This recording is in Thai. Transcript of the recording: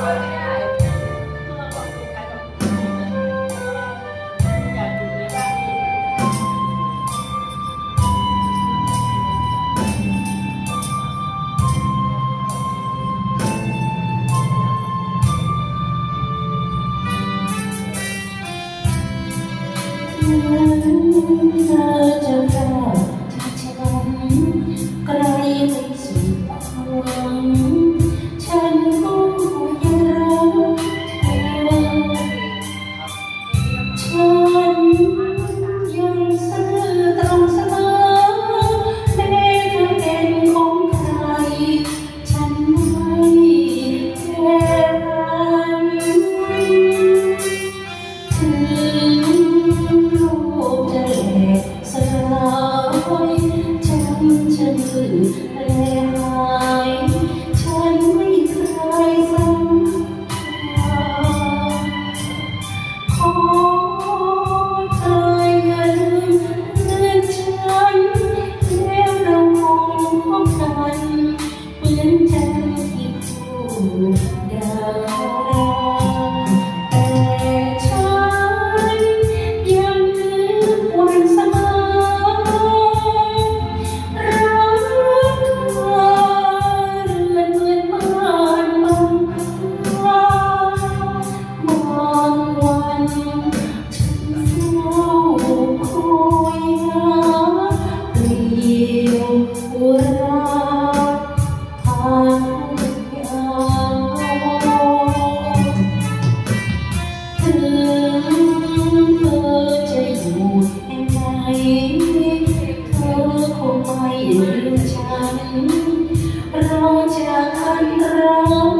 เ Senhor. เราจะกกันเรา